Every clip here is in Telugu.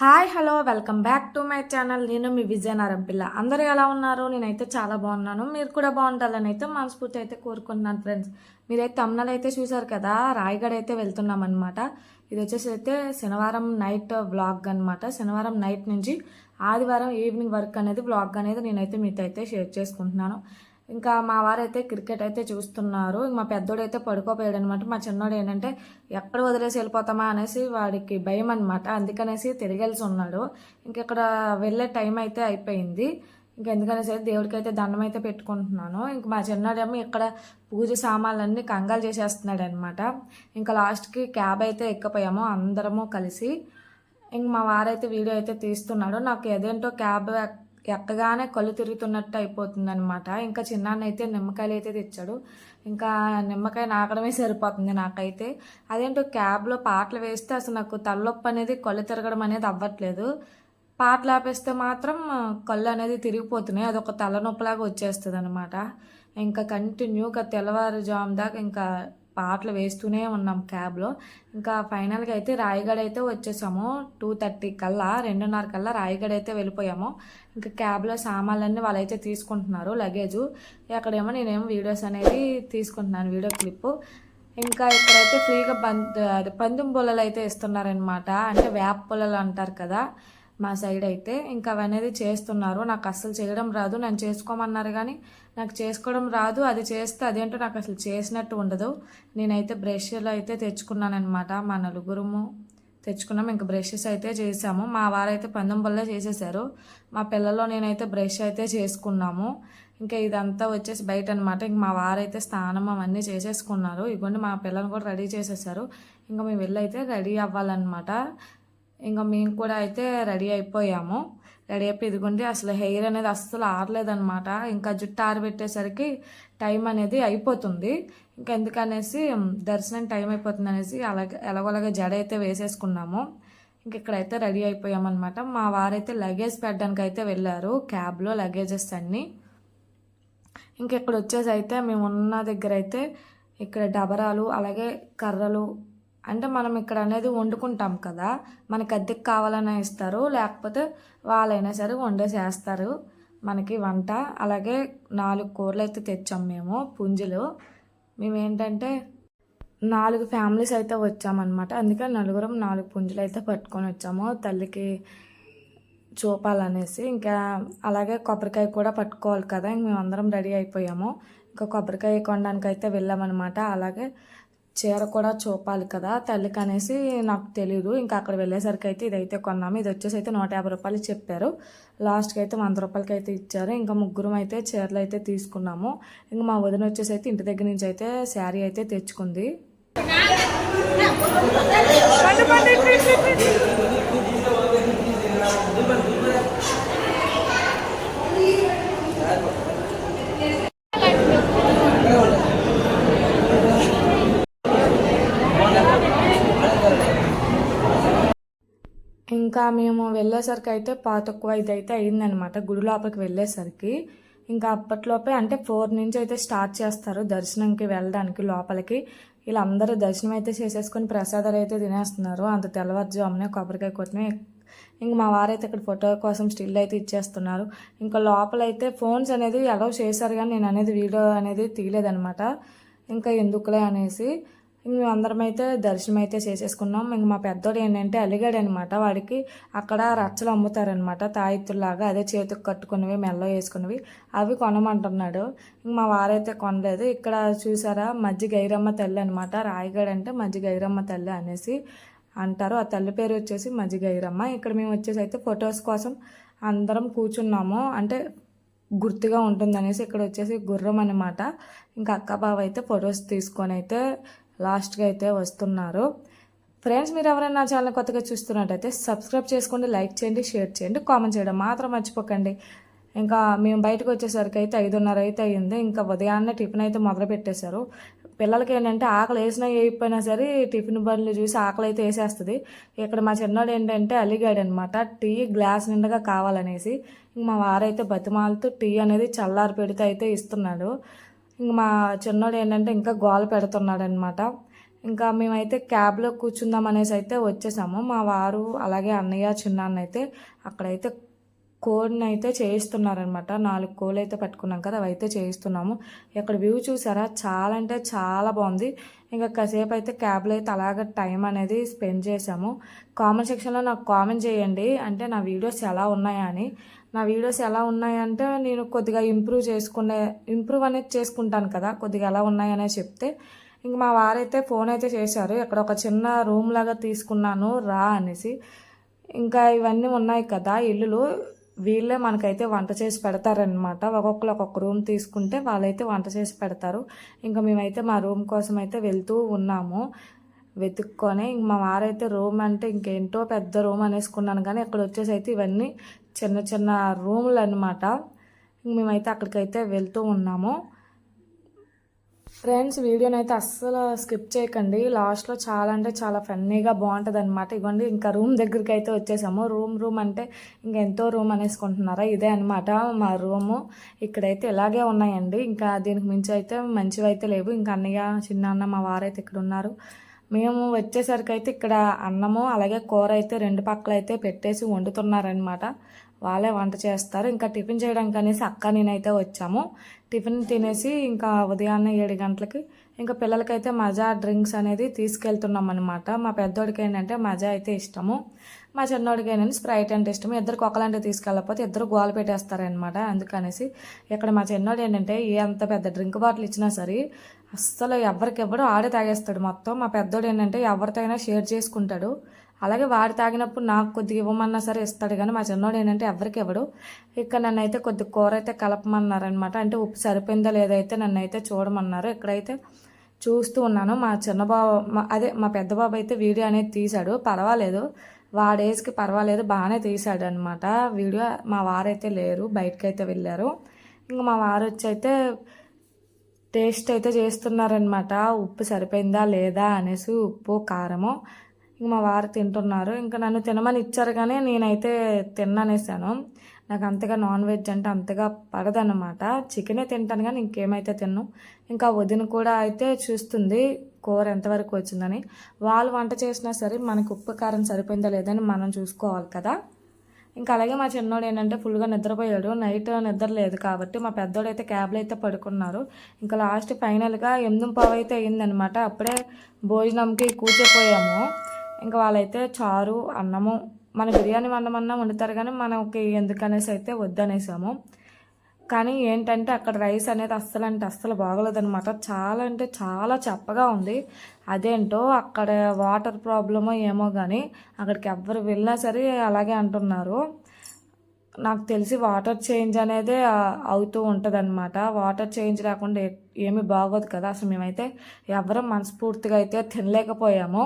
Hi hello welcome back to my channel. నేను మీ విజయనగరం పిల్ల. అందరూ ఎలా ఉన్నారు? నేనైతే చాలా బాగున్నాను. మీరు కూడా బాగుండాలని అయితే మనస్ఫూర్తి అయితే కోరుకుంటున్నాను ఫ్రెండ్స్ మీరైతే తమ్నలు అయితే చూసారు కదా రాయగడ అయితే వెళ్తున్నాం అనమాట ఇది వచ్చేసి అయితే శనివారం నైట్ బ్లాగ్ అనమాట శనివారం నైట్ నుంచి ఆదివారం ఈవినింగ్ వర్క్ అనేది బ్లాగ్ అనేది నేనైతే మీతో అయితే షేర్ చేసుకుంటున్నాను. ఇంకా మా వారైతే క్రికెట్ అయితే చూస్తున్నారు. మా పెద్దోడు అయితే పడుకోపోయాడు అనమాట మా చిన్నోడు ఏంటంటే ఎక్కడ వదిలేసి వెళ్ళిపోతామా? అనేసి వాడికి భయం అనమాట అందుకనేసి తిరిగేసి ఉన్నాడు. ఇంక ఇక్కడ వెళ్ళే టైం అయితే అయిపోయింది. ఇంకా ఎందుకనేసి అయితే దేవుడికి అయితే దండం అయితే పెట్టుకుంటున్నాను. ఇంక మా చిన్నోడేమో ఇక్కడ పూజ సామాన్లన్నీ కంగాలు చేసేస్తున్నాడు అనమాట ఇంకా లాస్ట్కి క్యాబ్ అయితే ఎక్కిపోయాము అందరము కలిసి. ఇంక మా వారైతే వీడియో అయితే తీస్తున్నాడు. నాకు ఏదేంటో క్యాబ్ ఎక్కగానే కళ్ళు తిరుగుతున్నట్టు అయిపోతుంది అనమాట ఇంకా చిన్నాన్న అయితే నిమ్మకాయలు అయితే తెచ్చాడు. ఇంకా నిమ్మకాయ నాకడమే సరిపోతుంది నాకైతే. అదేంటో క్యాబ్లో పాటలు వేస్తే అసలు నాకు తలనొప్పి అనేది కళ్ళు తిరగడం అనేది అవ్వట్లేదు. పాటలు ఆపేస్తే మాత్రం కళ్ళు అనేది తిరిగిపోతున్నాయి. అదొక తలనొప్పిలాగా వచ్చేస్తుంది అనమాట ఇంకా కంటిన్యూగా తెల్లవారుజాము దాకా ఇంకా పాటలు వేస్తూనే ఉన్నాం క్యాబ్లో. ఇంకా ఫైనల్గా అయితే రాయగడ అయితే వచ్చేసాము. టూ థర్టీ కల్లా రెండున్నర కల్లా రాయగడ అయితే వెళ్ళిపోయాము. ఇంకా క్యాబ్లో సామాన్లన్నీ వాళ్ళైతే తీసుకుంటున్నారు లగేజ్. అక్కడేమో నేనేమో వీడియోస్ అనేది తీసుకుంటున్నాను వీడియో క్లిప్ ఇంకా ఇక్కడైతే ఫ్రీగా బంద్ అది పందుం పొలలు అయితే ఇస్తున్నారనమాట అంటే వేప పొలలు అంటారు కదా. మా సైడ్ అయితే ఇంకా అవనేది చేస్తున్నారు. నాకు అస్సలు చేయడం రాదు. నేను చేసుకోమన్నారు కానీ నాకు చేసుకోవడం రాదు. అది చేస్తే అదేంటో నాకు అసలు చేసినట్టు ఉండదు. నేనైతే బ్రష్లు అయితే తెచ్చుకున్నానమాట మా నలుగురుము తెచ్చుకున్నాం. ఇంకా బ్రషెస్ అయితే చేసాము. మా వారైతే పందెం బల్ల చేసేసారు. మా పిల్లలు నేనైతే బ్రష్ అయితే చేసుకున్నాము. ఇంకా ఇదంతా వచ్చేసి బయట అనమాట ఇంక మా వారైతే స్నానం అవన్నీ చేసేసుకున్నారు. ఇవ్వండి మా పిల్లలు కూడా రెడీ చేసేసారు. ఇంకా మేము వెళ్ళైతే రెడీ అవ్వాలన్నమాట. ఇంకా మేము కూడా అయితే రెడీ అయిపోయాము. రెడీ అయిపోయి ఇదిగోండి అసలు హెయిర్ అనేది అస్సలు ఆరలేదనమాట ఇంకా జుట్టు ఆరబెట్టేసరికి టైం అనేది అయిపోతుంది. ఇంకా ఎందుకనేసి దర్శనం టైం అయిపోతుంది అనేసి అలాగే ఎలాగోలాగా జడ అయితే వేసేసుకున్నాము. ఇంక ఇక్కడైతే రెడీ అయిపోయామన్నమాట. మా వారైతే లగేజ్ పెట్టడానికి అయితే వెళ్ళారు క్యాబ్లో లగేజెస్ అన్నీ. ఇంక ఇక్కడ వచ్చేసి అయితే మేము ఉన్న దగ్గర అయితే ఇక్కడ డబరాలు అలాగే కర్రలు అంటే మనం ఇక్కడ అనేది వండుకుంటాం కదా మనకి అద్దెకి కావాలనే ఇస్తారు లేకపోతే వాళ్ళైనా సరే వండేసేస్తారు. మనకి వంట అలాగే నాలుగు కూరలు అయితే తెచ్చాం మేము పుంజులు. మేమేంటంటే నాలుగు ఫ్యామిలీస్ అయితే వచ్చామన్నమాట. అందుకే నలుగురం నాలుగు పుంజులు అయితే పట్టుకొని వచ్చాము. తల్లికి చూపాలనేసి ఇంకా అలాగే కొబ్బరికాయ కూడా పట్టుకోవాలి కదా ఇంక మేము అందరం రెడీ అయిపోయాము. ఇంకా కొబ్బరికాయ కొనడానికి అయితే వెళ్ళామన్నమాట. అలాగే చీర కూడా చూపాలి కదా తల్లికి అనేసి నాకు తెలియదు ఇంకా అక్కడ వెళ్ళేసరికి అయితే ఇదైతే కొన్నాము. ఇది వచ్చేసి అయితే నూట యాభై రూపాయలు చెప్పారు. లాస్ట్కి అయితే వంద రూపాయలకి అయితే ఇచ్చారు. ఇంకా ముగ్గురం అయితే చీరలు అయితే తీసుకున్నాము. ఇంకా మా వదిన వచ్చేసి అయితే ఇంటి దగ్గర నుంచి అయితే శారీ అయితే తెచ్చుకుంది. ఇంకా మేము వెళ్ళేసరికి అయితే పాతక్కువ ఇది అయితే అయిందనమాట గుడి లోపలికి వెళ్ళేసరికి ఇంకా అప్పట్లోపే అంటే ఫోర్ నుంచి అయితే స్టార్ట్ చేస్తారు దర్శనంకి వెళ్ళడానికి లోపలికి. వీళ్ళందరూ దర్శనం అయితే చేసేసుకొని ప్రసాదాలు అయితే తినేస్తున్నారు. అంత తెల్లవారుజామునే కొబ్బరికాయ కొట్టిన ఇంక మా వారైతే ఇక్కడ ఫోటో కోసం స్టిల్ అయితే ఇచ్చేస్తున్నారు. ఇంకా లోపలైతే ఫోన్స్ అనేది అలౌ చేశారు కానీ నేను అనేది వీడియో అనేది తీయలేదనమాట ఇంకా ఎందుకులే అనేసి అందరం అయితే దర్శనం అయితే చేసేసుకున్నాం. ఇంక మా పెద్దోడు ఏంటంటే అలిగాడు అనమాట వాడికి అక్కడ రచ్చలు అమ్ముతారనమాట. తాయిత్తులాగా అదే చేతికి కట్టుకున్నవి మెల్ల వేసుకున్నవి. అవి కొనమంటున్నాడు. ఇంక మా వారైతే కొనలేదు. ఇక్కడ చూసారా? మజ్జి గైరమ్మ తల్లి అనమాట. రాయగడ అంటే మజ్జి గైరమ్మ తల్లి అనేసి అంటారు. ఆ తల్లి పేరు వచ్చేసి మజ్జి గైరమ్మ. ఇక్కడ మేము వచ్చేసి అయితే ఫొటోస్ కోసం అందరం కూర్చున్నాము. అంటే గుర్తుగా ఉంటుందనేసి ఇక్కడ వచ్చేసి గుర్రం అనమాట. ఇంకా అక్క బావ అయితే ఫొటోస్ తీసుకొని అయితే లాస్ట్గా అయితే వస్తున్నారు. ఫ్రెండ్స్ మీరు ఎవరైనా నా ఛానల్ కొత్తగా చూస్తున్నట్టయితే సబ్స్క్రైబ్ చేసుకోండి లైక్ చేయండి షేర్ చేయండి కామెంట్ చేయడం మాత్రం మర్చిపోకండి. ఇంకా మేము బయటకు వచ్చేసరికి అయితే ఐదున్నర అయితే అయ్యింది ఇంకా ఉదయాన్నే టిఫిన్ అయితే మొదలు పెట్టేశారు. పిల్లలకి ఏంటంటే ఆకలి వేసినా వేయకపోయినా సరే టిఫిన్ బండ్లు చూసి ఆకలి అయితే వేసేస్తుంది. ఇక్కడ మా చిన్నోడు ఏంటంటే అలిగాడు అనమాట టీ గ్లాస్ నిండుగా కావాలనేసి. ఇంక మా వారైతే బతిమాలుతూ టీ అనేది చల్లారి పెడితే అయితే ఇస్తున్నాడు. ఇంక మా చిన్నోడు ఏంటంటే ఇంకా గోల పెడుతున్నాడనమాట ఇంకా మేమైతే క్యాబ్లో కూర్చుందాం అనేసి అయితే వచ్చేసాము. మా వారు అలాగే అన్నయ్య చిన్నాన్న అయితే అక్కడైతే కోడిని అయితే చేయిస్తున్నారనమాట నాలుగు కోళ్ళు అయితే పట్టుకున్నాం కదా అవైతే చేయిస్తున్నాము. ఇక్కడ వ్యూ చూసారా? చాలా అంటే చాలా బాగుంది. ఇంకా కాసేపు అయితే క్యాబ్లో అయితే అలాగ టైం అనేది స్పెండ్ చేసాము. కామెంట్ సెక్షన్లో నాకు కామెంట్ చేయండి. అంటే నా వీడియోస్ ఎలా ఉన్నాయా అని. నా వీడియోస్ ఎలా ఉన్నాయంటే నేను కొద్దిగా ఇంప్రూవ్ చేసుకునే ఇంప్రూవ్ అనేది చేసుకుంటాను కదా కొద్దిగా ఎలా ఉన్నాయనే చెప్తే. ఇంక మా వారైతే ఫోన్ అయితే చేశారు ఇక్కడ ఒక చిన్న రూమ్ లాగా తీసుకున్నాను రా అనేసి. ఇంకా ఇవన్నీ ఉన్నాయి కదా ఇల్లులు వీళ్ళే మనకైతే వంట చేసి పెడతారనమాట ఒక్కొక్కరు ఒక్కొక్క రూమ్ తీసుకుంటే వాళ్ళైతే వంట చేసి పెడతారు. ఇంకా మేమైతే మా రూమ్ కోసం అయితే వెళ్తూ ఉన్నాము వెతుక్కొని. ఇంక మా వారైతే రూమ్ అంటే ఇంకేంటో పెద్ద రూమ్ అనేసుకున్నాను కానీ ఇక్కడ వచ్చేసి అయితే ఇవన్నీ చిన్న చిన్న రూములు అనమాట మేమైతే అక్కడికైతే వెళ్తూ ఉన్నాము. ఫ్రెండ్స్ వీడియోని అయితే అస్సలు స్కిప్ చేయకండి. లాస్ట్లో చాలా అంటే చాలా ఫన్నీగా బాగుంటుంది అనమాట ఇవ్వండి ఇంకా రూమ్ దగ్గరికి అయితే వచ్చేసాము. రూమ్ రూమ్ అంటే ఇంకా ఎంతో రూమ్ అనేసుకుంటున్నారా? ఇదే అనమాట మా రూము. ఇక్కడైతే ఇలాగే ఉన్నాయండి. ఇంకా దీనికి మించి అయితే మంచివి అయితే లేవు. ఇంకా అన్నయ్య చిన్న అన్న మా వారైతే ఇక్కడ ఉన్నారు మేము వచ్చేసరికి అయితే ఇక్కడ అన్నము అలాగే కూర అయితే రెండు పక్కల అయితే పెట్టేసి వండుతున్నారనమాట వాళ్ళే వంట చేస్తారు. ఇంకా టిఫిన్ చేయడానికి అనేసి అక్క నేనైతే వచ్చాము. టిఫిన్ తినేసి ఇంకా ఉదయాన్నే ఏడు గంటలకి ఇంకా పిల్లలకైతే మజా డ్రింక్స్ అనేది తీసుకెళ్తున్నాం అనమాట మా పెద్దోడికి ఏంటంటే మజా అయితే ఇష్టము. మా చిన్నోడికి ఏంటంటే స్ప్రైట్ అంటే ఇష్టం. ఇద్దరికి ఒకలాంటి తీసుకెళ్ళకపోతే ఇద్దరు గోల పెట్టేస్తారనమాట అందుకనేసి ఇక్కడ మా చిన్నోడు ఏంటంటే ఏ పెద్ద డ్రింక్ బాటిల్ ఇచ్చినా సరే అస్సలు ఎవరికెవ్వడు ఆడే తాగేస్తాడు. మొత్తం మా పెద్దోడు ఏంటంటే ఎవరితోనైనా షేర్ చేసుకుంటాడు. అలాగే వాడు తాగినప్పుడు నాకు కొద్దిగా ఇవ్వమన్నా సరే ఇస్తాడు. కానీ మా చిన్నోడు ఏంటంటే ఎవరికి ఇవ్వడు ఇక్కడ నన్ను అయితే కొద్ది కూర అయితే కలపమన్నారనమాట అంటే ఉప్పు సరిపోయిందో లేదైతే నన్ను అయితే చూడమన్నారు. ఇక్కడైతే చూస్తూ ఉన్నాను. మా చిన్న బాబు అదే మా పెద్ద బాబు అయితే వీడియో అనేది తీశాడు. పర్వాలేదు. వాడేజ్కి పర్వాలేదు బాగానే తీసాడనమాట వీడియో మా వారైతే లేరు బయటకు అయితే వెళ్ళారు. ఇంకా మా వారు వచ్చి అయితే టేస్ట్ అయితే చేస్తున్నారనమాట ఉప్పు సరిపోయిందా లేదా అనేసి ఉప్పు కారము. ఇంక మా వారు తింటున్నారు. ఇంకా నన్ను తినమని ఇచ్చారు కానీ నేనైతే తిననేసాను. నాకు అంతగా నాన్ వెజ్ అంటే అంతగా పడదన్నమాట. చికెనే తింటాను కానీ ఇంకేమైతే తిన్ను. ఇంకా వదిన కూడా అయితే చూస్తుంది. కూర ఎంతవరకు వచ్చిందని వాళ్ళు వంట చేసినా సరే మనకు ఉప్పు కారం సరిపోయిందా లేదని మనం చూసుకోవాలి కదా. ఇంకా అలాగే మా చిన్నోడు ఏంటంటే ఫుల్గా నిద్రపోయాడు. నైట్ నిద్ర లేదు కాబట్టి మా పెద్దోడు అయితే క్యాబ్లో అయితే పడుకున్నారు. ఇంకా లాస్ట్ ఫైనల్గా ఎనిమిది పావు అయితే అయిందనమాట అప్పుడే భోజనంకి కూర్చోపోయాము. ఇంకా వాళ్ళైతే చారు అన్నము మన బిర్యానీ వండమన్నా వండుతారు కానీ మనకి ఎందుకనేసి అయితే వద్దనేసాము. కానీ ఏంటంటే అక్కడ రైస్ అనేది అస్సలు అంటే అస్సలు బాగలేదనమాట చాలా అంటే చాలా చప్పగా ఉంది. అదేంటో అక్కడ వాటర్ ప్రాబ్లమో ఏమో కానీ అక్కడికి ఎవ్వరు వెళ్ళినా సరే అలాగే అంటున్నారు. నాకు తెలిసి వాటర్ చేంజ్ అనేది అవుతూ ఉంటుందన్నమాట. వాటర్ చేంజ్ లేకుండా ఏమీ బాగోదు కదా. అసలు మేమైతే ఎవరం మనస్ఫూర్తిగా అయితే తినలేకపోయాము.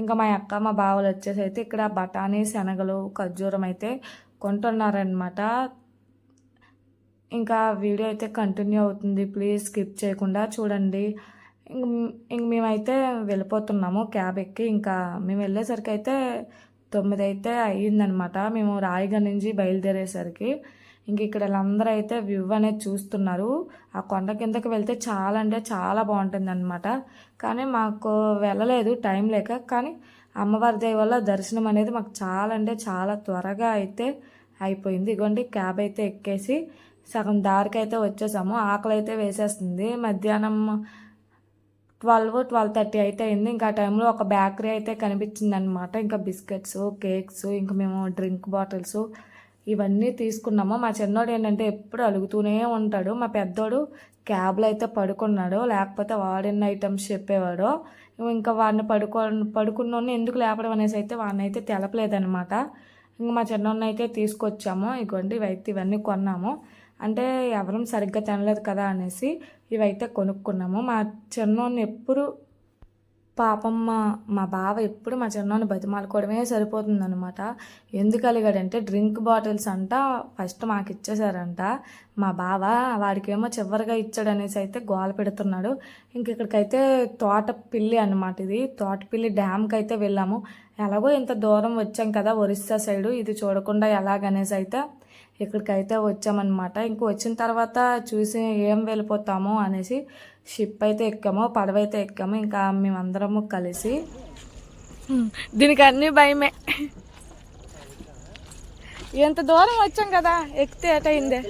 ఇంకా మా అక్క మా బావలు వచ్చేసి అయితే ఇక్కడ బఠానీ శనగలు ఖర్జూరం అయితే కొంటున్నారనమాట ఇంకా వీడియో అయితే కంటిన్యూ అవుతుంది. ప్లీజ్ స్కిప్ చేయకుండా చూడండి. ఇంక ఇంక మేమైతే వెళ్ళిపోతున్నాము క్యాబ్ ఎక్కి. ఇంకా మేము వెళ్ళేసరికి అయితే తొమ్మిది అయితే అయ్యిందనమాట. మేము రాయిగా నుంచి బయలుదేరేసరికి. ఇంక ఇక్కడ అందరూ అయితే వ్యూ అనేది చూస్తున్నారు. ఆ కొండ కిందకి వెళ్తే చాలా అంటే చాలా బాగుంటుంది అనమాట కానీ మాకు వెళ్ళలేదు టైం లేక. కానీ అమ్మవారి దయ వల్ల దర్శనం అనేది మాకు చాలా అంటే చాలా త్వరగా అయితే అయిపోయింది. ఇగోండి క్యాబ్ అయితే ఎక్కేసి సగం దారికి అయితే వచ్చేసాము. ఆకలి అయితే వేసేస్తుంది. మధ్యాహ్నం ట్వెల్వ్ ట్వెల్వ్ థర్టీ అయితే అయింది. ఇంకా ఆ టైంలో ఒక బేకరీ అయితే కనిపించింది అనమాట ఇంకా బిస్కెట్స్ కేక్స్ ఇంకా మేము డ్రింక్ బాటిల్స్ ఇవన్నీ తీసుకున్నాము. మా చిన్నోడు ఏంటంటే ఎప్పుడు అలుగుతూనే ఉంటాడు. మా పెద్దోడు క్యాబ్లో అయితే పడుకున్నాడు. లేకపోతే వాడిన ఐటమ్స్ చెప్పేవాడు. ఇంకా వాడిని పడుకో పడుకున్నోడిని ఎందుకు లేపడం అనేసి అయితే వాడిని అయితే తెలపలేదనమాట ఇంకా మా చిన్నోడిని అయితే తీసుకొచ్చాము. ఇగోండి ఇవైతే ఇవన్నీ కొన్నాము. అంటే ఎవరం సరిగ్గా తినలేదు కదా అనేసి ఇవైతే కొనుక్కున్నాము. మా చిన్నోడిని ఎప్పుడు పాపం మా మా బావ ఎప్పుడు మా చిన్నోని బతిమాలుకోవడమే సరిపోతుందనమాట ఎందుకు అలిగాడంటే డ్రింక్ బాటిల్స్ అంట ఫస్ట్ మాకు ఇచ్చేసారంట మా బావ వాడికేమో చివరిగా ఇచ్చాడనేసి అయితే గోల పెడుతున్నాడు. ఇంక ఇక్కడికైతే తోట పిల్లి అనమాట ఇది. తోట పిల్లి డ్యామ్కి అయితే వెళ్ళాము. ఎలాగో ఇంత దూరం వచ్చాం కదా ఒరిస్సా సైడు. ఇది చూడకుండా ఎలాగనేసి అయితే ఇక్కడికైతే వచ్చామన్నమాట. ఇంక వచ్చిన తర్వాత చూసి ఏం వెళ్ళిపోతాము అనేసి షిప్ అయితే ఎక్కాము పడవ అయితే ఎక్కాము. ఇంకా మేమందరము కలిసి. దీనికి అన్నీ భయమే. ఎంత దూరం వచ్చాం కదా ఎక్కితే ఎటైందే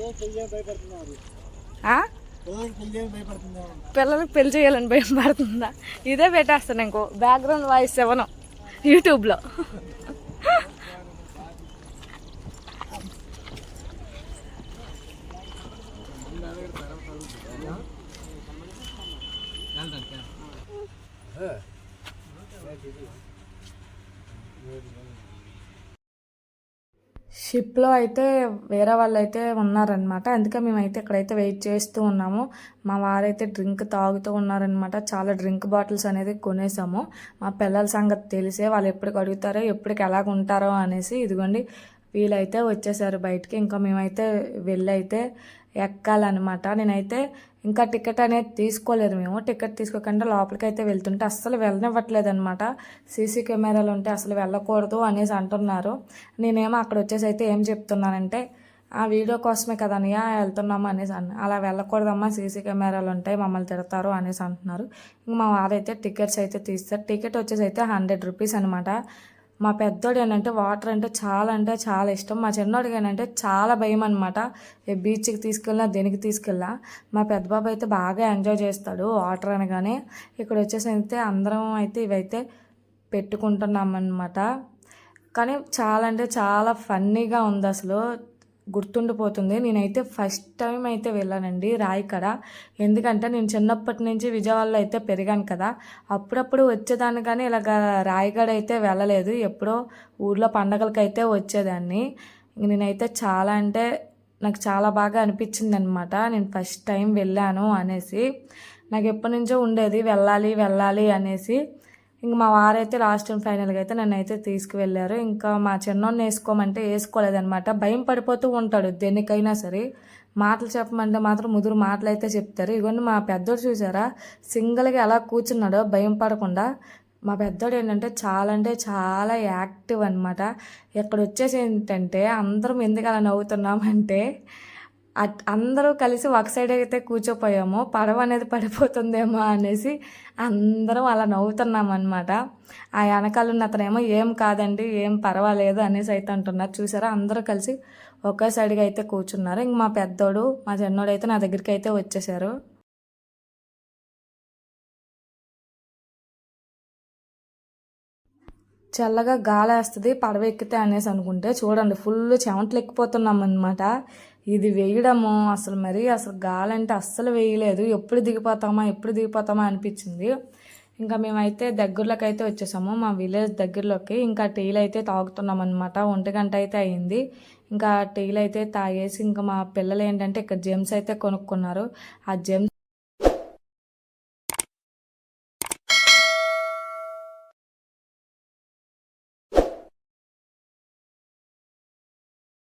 పిల్లలకు పెళ్ళి చేయాలని భయం పడుతుందా ఇదే పెట్టేస్తాను ఇంకో బ్యాక్గ్రౌండ్ వాయిస్ ఇవ్వను యూట్యూబ్లో షిప్లో అయితే వేరే వాళ్ళు అయితే ఉన్నారనమాట అందుకే మేమైతే ఇక్కడైతే వెయిట్ చేస్తూ ఉన్నాము. మా వారైతే డ్రింక్ తాగుతూ ఉన్నారనమాట చాలా డ్రింక్ బాటిల్స్ అనేది కొనేసాము. మా పిల్లల సంగతి తెలిసే వాళ్ళు ఎప్పటికి అడుగుతారో ఎప్పటికి ఎలాగ ఉంటారో అనేసి ఇదిగోండి వీళ్ళైతే వచ్చేసారు బయటికి. ఇంకా మేమైతే వెళ్ళి అయితే ఎక్కాలన్నమాట. నేనైతే ఇంకా టికెట్ అనేది తీసుకోలేదు మేము. టికెట్ తీసుకోకుండా లోపలికి అయితే వెళ్తుంటే అస్సలు వెళ్ళనివ్వట్లేదు అనమాట సీసీ కెమెరాలు ఉంటే అసలు వెళ్ళకూడదు అనేసి అంటున్నారు. నేనేమో అక్కడ వచ్చేసి అయితే ఏం చెప్తున్నానంటే ఆ వీడియో కోసమే కదా అన్నయ్య వెళ్తున్నాము అనేసి అన్న అలా వెళ్ళకూడదమ్మా సీసీ కెమెరాలు ఉంటాయి మమ్మల్ని తిడతారు అనేసి అంటున్నారు. ఇంక మా వారైతే టికెట్స్ అయితే తీస్తారు. టికెట్ వచ్చేసి అయితే హండ్రెడ్ రూపీస్ అనమాట మా పెద్దోడు ఏంటంటే వాటర్ అంటే చాలా అంటే చాలా ఇష్టం. మా చిన్నోడికి ఏంటంటే చాలా భయం అనమాట బీచ్కి తీసుకెళ్ళినా దేనికి తీసుకెళ్ళా మా పెద్ద బాబు అయితే బాగా ఎంజాయ్ చేస్తాడు వాటర్ అనగానే. ఇక్కడ వచ్చేసి అయితే అందరం అయితే ఇవైతే పెట్టుకుంటున్నాం అనమాట కానీ చాలా అంటే చాలా ఫన్నీగా ఉంది అసలు. గుర్తుండిపోతుంది. నేనైతే ఫస్ట్ టైం అయితే వెళ్ళానండి రాయికడ. ఎందుకంటే నేను చిన్నప్పటి నుంచి విజయవాడలో అయితే పెరిగాను కదా. అప్పుడప్పుడు వచ్చేదాన్ని కానీ ఇలాగ రాయగడ అయితే వెళ్ళలేదు. ఎప్పుడో ఊర్లో పండగలకి అయితే వచ్చేదాన్ని. నేనైతే చాలా అంటే నాకు చాలా బాగా అనిపించింది అనమాట నేను ఫస్ట్ టైం వెళ్ళాను అనేసి. నాకు ఎప్పటి నుంచో ఉండేది వెళ్ళాలి వెళ్ళాలి అనేసి. ఇంక మా వారైతే లాస్ట్ అండ్ ఫైనల్గా అయితే నన్ను అయితే తీసుకువెళ్ళారు. ఇంకా మా చిన్నోడిని వేసుకోమంటే వేసుకోలేదనమాట భయం పడిపోతూ ఉంటాడు దేనికైనా సరే. మాటలు చెప్పమంటే మాత్రం ముదురు మాటలు అయితే చెప్తారు. ఇవన్నీ మా పెద్దోడు చూసారా? సింగిల్గా ఎలా కూర్చున్నాడో భయం పడకుండా. మా పెద్దోడు ఏంటంటే చాలా అంటే చాలా యాక్టివ్ అనమాట ఇక్కడ వచ్చేసి ఏంటంటే అందరం ఎందుకు అలా నవ్వుతున్నామంటే అందరూ కలిసి ఒక సైడ్ అయితే కూర్చోపోయామో పడవ అనేది పడిపోతుందేమో అనేసి అందరం అలా నవ్వుతున్నాం అనమాట ఆ వెనకాల ఉన్న అతనేమో ఏం కాదండి ఏం పర్వాలేదు అనేసి అయితే అంటున్నారు. చూసారా? అందరూ కలిసి ఒకే సైడ్గా అయితే కూర్చున్నారు. ఇంక మా పెద్దోడు మా చిన్నోడు అయితే నా దగ్గరికి అయితే వచ్చేసారు. చల్లగా గాలి వేస్తుంది పడవ ఎక్కితే అనేసి అనుకుంటే చూడండి ఫుల్ చెమటలు ఎక్కిపోతున్నాం అనమాట ఇది వేయడము అసలు మరీ అసలు గాలంటే అస్సలు వేయలేదు. ఎప్పుడు దిగిపోతామా ఎప్పుడు దిగిపోతామా అనిపించింది. ఇంకా మేమైతే దగ్గరలోకి అయితే వచ్చేసాము. మా విలేజ్ దగ్గరలోకి ఇంకా టీలు అయితే తాగుతున్నాం అనమాట ఒంటి గంట అయితే అయింది. ఇంకా టీలు అయితే తాగేసి ఇంకా మా పిల్లలు ఏంటంటే ఇక్కడ జెమ్స్ అయితే కొనుక్కున్నారు. ఆ జెమ్స్